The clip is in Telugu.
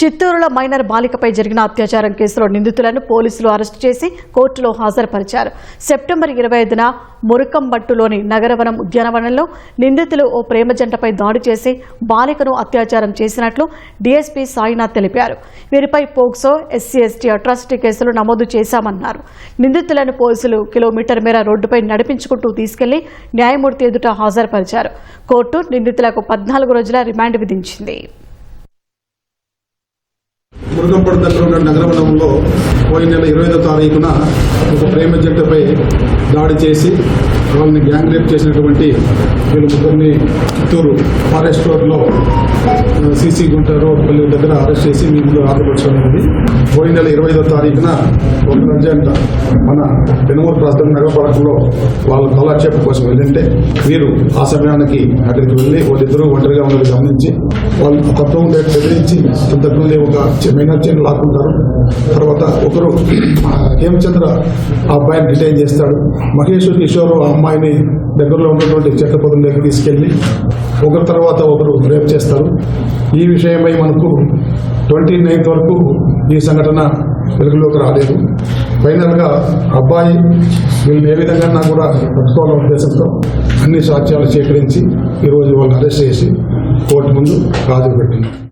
చిత్తూరులో మైనర్ బాలికపై జరిగిన అత్యాచారం కేసులో నిందితులను పోలీసులు అరెస్టు చేసి కోర్టులో హాజరుపరిచారు. సెప్టెంబర్ ఇరవై ఐదున మురుకంబట్టులోని నగరవనం ఉద్యానవనంలో నిందితులు ఓ ప్రేమ జంటపై దాడి చేసి బాలికను అత్యాచారం చేసినట్లు డీఎస్పీ సాయినాథ్ తెలిపారు. వీరిపై పోక్సో ఎస్సీ ఎస్టీ అట్రాసిటీ కేసులు నమోదు చేశామన్నారు. నిందితులను పోలీసులు కిలోమీటర్ మేర రోడ్డుపై నడిపించుకుంటూ తీసుకెళ్ళి న్యాయమూర్తి ఎదుట హాజరుపరిచారు. కోర్టు నిందితులకు పద్నాలుగు రోజుల రిమాండ్ విధించింది. మురుగంపడి దగ్గర ఉన్న నగరవనంలో పోయిన నెల ఇరవై ఐదో తారీఖున ఒక ప్రేమ జట్టుపై దాడి చేసి వాళ్ళని గ్యాంగ్ రేప్ చేసినటువంటి వీళ్ళు ముగ్గురిని చిత్తూరు ఫారెస్ట్ రోడ్లో సీసీ గుంట రోడ్ పల్లి దగ్గర అరెస్ట్ చేసి మీ ముందు ఆంధ్రపరచడం అనేది పోయిన నెల ఇరవై ఐదో తారీఖున ఒక అర్జెంట్ మన పెనుమూరు ప్రాంతం నగరపాలకులో వాళ్ళ కాలక్షేపం కోసం వెళ్ళింటే వీరు ఆ సమయానికి అక్కడికి వెళ్ళి వాళ్ళిద్దరూ ఒంటరిగా ఉన్నది గమనించి వాళ్ళు కొత్త రేపు బెదిరించి ఇంతకుముందే ఒక మైనర్ చైన్ లాక్కుంటారు. తర్వాత ఒకరు హేమచంద్ర ఆ అబ్బాయిని డిటైన్ చేస్తాడు. మహేశ్వర్ కిషోర్ ఆ అమ్మాయిని దగ్గరలో ఉన్నటువంటి చెట్ల లెక్క తీసుకెళ్ళి ఒకరి తర్వాత ఒకరు రేపు చేస్తారు. ఈ విషయమై మనకు ట్వంటీ నైన్త్ వరకు ఈ సంఘటన వెలుగులోకి రాలేదు. ఫైనల్గా అబ్బాయి వీళ్ళు ఏ విధంగా కూడా పట్టుకోవాలనే ఉద్దేశంతో అన్ని సాక్ష్యాలు సేకరించి ఈరోజు వాళ్ళని అరెస్ట్ చేసి కోర్టు ముందు హాజరు పెట్టింది.